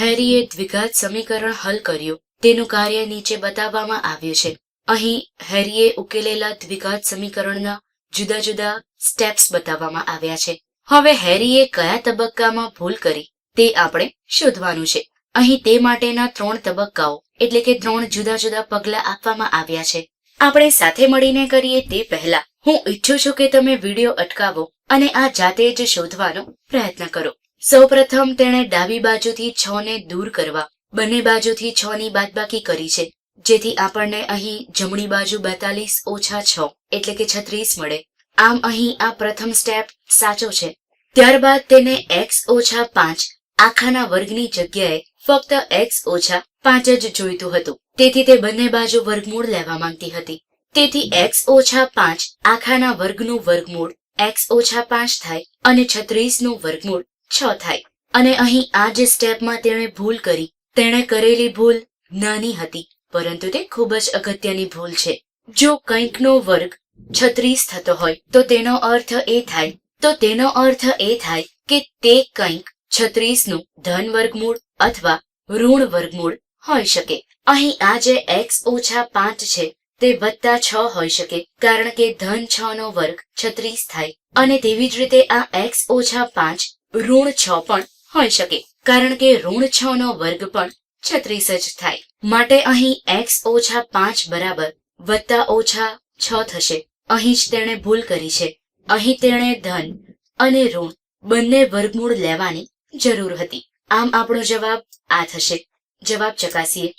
હેરીએ દ્વિઘાત સમીકરણ હલ કર્યું. તેનું કાર્ય નીચે બતાવવામાં આવ્યું છે. અહીં હેરીએ ઉકેલેલા દ્વિઘાત સમીકરણના જુદા જુદા સ્ટેપ્સ બતાવવામાં આવ્યા છે. હવે હેરીએ કયા તબક્કામાં ભૂલ કરી તે આપણે શોધવાનું છે. અહીં તે માટેના ત્રણ તબક્કાઓ, એટલે કે ત્રણ જુદા જુદા પગલા આપવામાં આવ્યા છે. આપણે સાથે મળીને કરીએ તે પહેલા. હું ઈચ્છું છું કે તમે વીડિયો અટકાવો અને આ જાતે જ શોધવાનો પ્રયત્ન કરો. સૌપ્રથમ તેણે ડાબી બાજુથી છ ને દૂર કરવા, બંને બાજુથી છ ની બાદબાકી કરી છે, જેથી આપણને અહીં જમણી બાજુ બેતાલીસ ઓછા છ, એટલે કે છત્રીસ મળે. આમ અહીં આ પ્રથમ સ્ટેપ સાચો છે. ત્યારબાદ તેને એક્સ ઓછા પાંચ, આખાના વર્ગની જગ્યાએ ફક્ત એક્સ ઓછા પાંચ જ જોઈતું હતું. તેથી તે બંને બાજુ વર્ગમૂળ લેવા માંગતી હતી. તેથી એક્સ ઓછા પાંચ, આખાના વર્ગનું વર્ગમૂળ એક્સ ઓછા પાંચ થાય અને છત્રીસનું વર્ગમૂળ છ થાય. અને અહીં આ જે સ્ટેપમાં તેણે ભૂલ કરી, તેણે કરેલી ભૂલ નાની હતી, પરંતુ તે ખૂબ જ અગત્યની ભૂલ છે. જો કંઈકનો વર્ગ છત્રીસ થતો હોય, તો તેનો અર્થ એ થાય, તો તેનો અર્થ એ થાય કે તે કંઈક છત્રીસનું ધન વર્ગમૂળ અથવા ઋણ વર્ગમૂળ હોઈ શકે. અહીં આ જે એક્સ ઓછા પાંચ છે, તે વત્તા છ હોઈ શકે, કારણ કે ધન છ નો વર્ગ છત્રીસ થાય. અને તેવી જ રીતે આ એક્સ ઓછા પાંચ ઋણ છ પણ હોઈ શકે. કારણ કે ઋણ છ નો વર્ગ પણ છત્રીસ જ થાય. માટે અહીં એક્સ ઓછા પાંચ બરાબર વત્તા ઓછા છ થશે. અહીં જ તેણે ભૂલ કરી છે. અહીં તેણે ધન અને ઋણ બંને વર્ગમૂળ લેવાની જરૂર હતી. આમ આપણો જવાબ આ થશે. જવાબ ચકાસીએ.